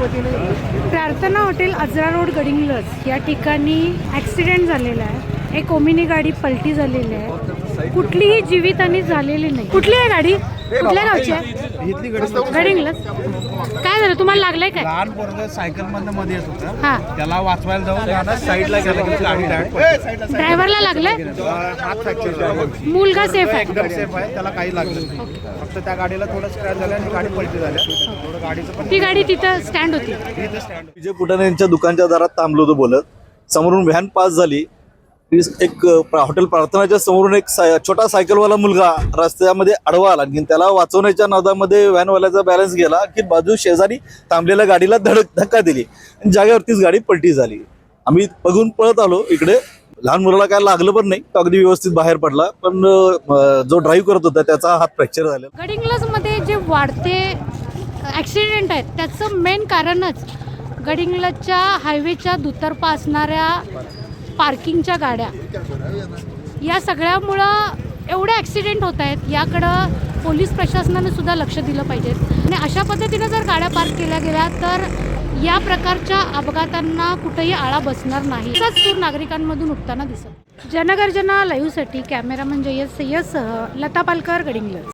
प्रार्थना हॉटेल अजरा रोड गडिंगलज. या ठिकाणी ॲक्सिडेंट झालेला आहे. एक ओमिनी गाडी पलटी झालेली आहे. कुठलीही जीवितहानी झालेली नाही. कुठली आहे गाडी? कुठल्या गावची आहे गडी काय झालं? तुम्हाला लागलंय काय? लहान पोरग सायकल मधनं मध्ये येत होतं. हा. त्याला वाचवायला जाऊन साईडला गेलं की गाडी direct ड्रायव्हरला लागलंय. हात झाला. मुलगा सेफ आहे. एकदम सेफ आहे. त्याला काही लागलं नाही. फक्त त्या गाडीला थोडं स्क्रॅच झालं आणि गाडी पलटी झाली. थोडं गाडीचं पण ती गाडी तिथं स्टँड होती. विजय पुटाणे यांच्या दुकानच्या दारात थांबलो होतो बोलत. समोरून व्हॅन पास झाली. एक हॉटेल प्रार्थनाच्या समोरून एक साय छोटा सायकलवाला मुलगा रस्त्यामध्ये अडवा आला. आणि त्याला वाचवण्याच्या नादामध्ये व्हॅनवाल्याचा बॅलन्स गेला की बाजू शेजारी थांबलेल्या गाडीला धडक धक्का दिली. आणि जागेवरतीच गाडी पलटी झाली. आम्ही बघून पळत आलो. इकडे लहान मुलाला काय लागलं पण नाही. तो अगदी व्यवस्थित बाहेर पडला. पण जो ड्राईव्ह करत होता त्याचा हात फ्रॅक्चर झाला गडिंग्लजमध्ये जे वाढते ॲक्सिडेंट आहेत त्याचं मेन कारणच गडिंग्लजच्या हायवेच्या दुतर्फा असणाऱ्या पार्किंगच्या गाड्या. या सगळ्यामुळं एवढे ॲक्सिडेंट होत आहेत. याकडं पोलीस प्रशासनाने सुद्धा लक्ष दिलं पाहिजे. आणि अशा पद्धतीनं जर गाड्या पार्क केल्या गेल्या तर या प्रकारच्या अपघातांना कुठेही आळा बसणार नाही. असाच सूर नागरिकांमधून उठताना दिसत. जनगर्जना लाईव्हसाठी कॅमेरामन जयस सय्यदसह लता पालकर गडिंग्लज.